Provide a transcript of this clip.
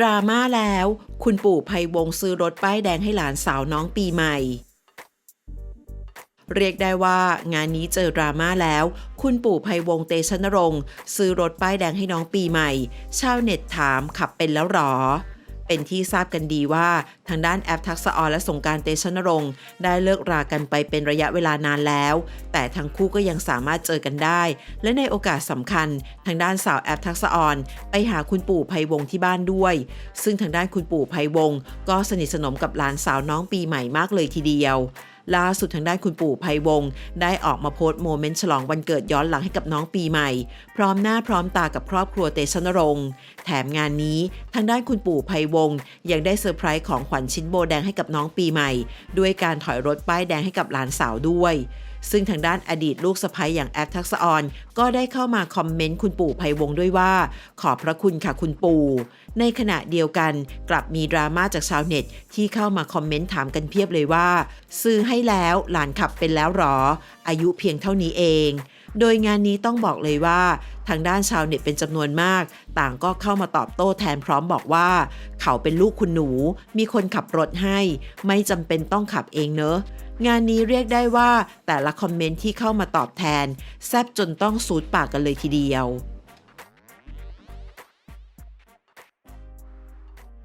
ดราม่าแล้ว คุณปู่ไพวงซื้อรถป้ายแดงให้หลานสาวน้องปีใหม่ เรียกได้ว่างานนี้เจอดราม่าแล้ว คุณปู่ไพวงเตชะนรงค์ซื้อรถป้ายแดงให้น้องปีใหม่ ชาวเน็ตถามขับเป็นแล้วหรอ เป็นที่ทราบกันดีว่าทางด้านแอปทักษะออนและสงการเตชะนรงค์ได้เลิกรากันไปเป็นระยะเวลานานแล้ว แต่ทั้งคู่ก็ยังสามารถเจอกันได้ และในโอกาสสำคัญ ทางด้านสาวแอปทักษะออนไปหาคุณปู่ไพวงที่บ้านด้วย ซึ่งทางด้านคุณปู่ไพวงก็สนิทสนมกับหลานสาวน้องปีใหม่มากเลยทีเดียว ล่าสุดทางด้านคุณปู่ภัยวงศ์ได้ออกมาโพสต์โมเมนต์ฉลองวันเกิดย้อนหลังให้กับน้องปีใหม่ พร้อมหน้าพร้อมตากับครอบครัวเตชะนรงค์แถมงานนี้ทางด้านคุณปู่ภัยวงศ์ยังได้เซอร์ไพรส์ของขวัญชิ้นโบแดงให้กับน้องปีใหม่ ด้วยการถอยรถป้ายแดงให้กับหลานสาวด้วย ซึ่งทางด้านอดีตลูกสะใภ้อย่างแอปทักษออนก็ได้เข้ามาคอมเมนต์คุณปู่ไพวงด้วยว่า ขอบพระคุณค่ะคุณปู่ ในขณะเดียวกันกลับมีดราม่าจากชาวเน็ต ที่เข้ามาคอมเมนต์ถามกันเพียบเลยว่า ซื้อให้แล้วหลานขับเป็นแล้วหรอ อายุเพียงเท่านี้เอง โดยงานนี้ต้องบอกเลยว่า ทางด้านชาวเน็ตเป็นจำนวนมาก ต่างก็เข้ามาตอบโต้แทนพร้อมบอกว่า เขาเป็นลูกคุณหนู มีคนขับรถให้ ไม่จำเป็นต้องขับเองเนอะงานนี้เรียกได้ว่าแต่ละคอมเมนต์ที่เข้ามาตอบแทน แซบจนต้องสูดปากกันเลยทีเดียว